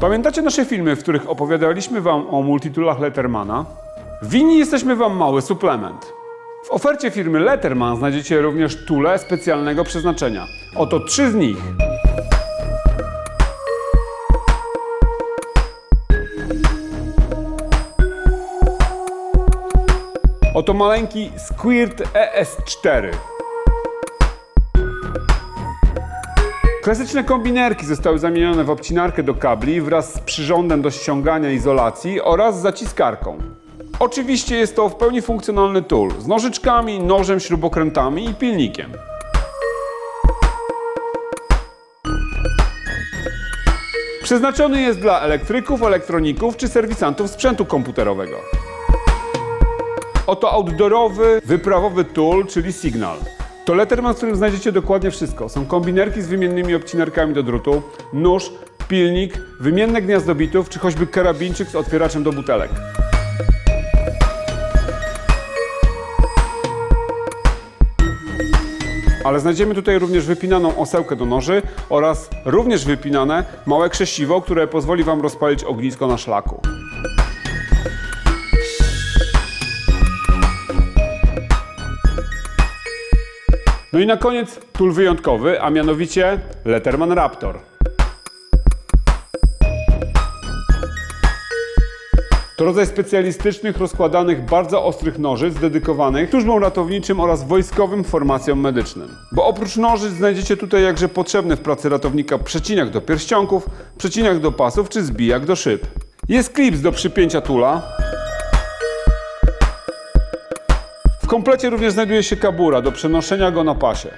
Pamiętacie nasze filmy, w których opowiadaliśmy Wam o multitoolach Lettermana? Winni jesteśmy Wam mały suplement. W ofercie firmy Letterman znajdziecie również tule specjalnego przeznaczenia. Oto trzy z nich. Oto maleńki Squirt ES4. Klasyczne kombinerki zostały zamienione w obcinarkę do kabli wraz z przyrządem do ściągania izolacji oraz zaciskarką. Oczywiście jest to w pełni funkcjonalny tool z nożyczkami, nożem, śrubokrętami i pilnikiem. Przeznaczony jest dla elektryków, elektroników czy serwisantów sprzętu komputerowego. Oto outdoorowy, wyprawowy tool, czyli Signal. To Letterman, w którym znajdziecie dokładnie wszystko. Są kombinerki z wymiennymi obcinarkami do drutu, nóż, pilnik, wymienne gniazdo bitów, czy choćby karabinczyk z otwieraczem do butelek. Ale znajdziemy tutaj również wypinaną osełkę do noży oraz również wypinane małe krzesiwo, które pozwoli Wam rozpalić ognisko na szlaku. No i na koniec tool wyjątkowy, a mianowicie Letterman Raptor. To rodzaj specjalistycznych, rozkładanych, bardzo ostrych nożyc dedykowanych służbom ratowniczym oraz wojskowym formacjom medycznym. Bo oprócz nożyc znajdziecie tutaj jakże potrzebny w pracy ratownika przeciniak do pierścionków, przeciniak do pasów czy zbijak do szyb. Jest klips do przypięcia tula, w komplecie również znajduje się kabura do przenoszenia go na pasie.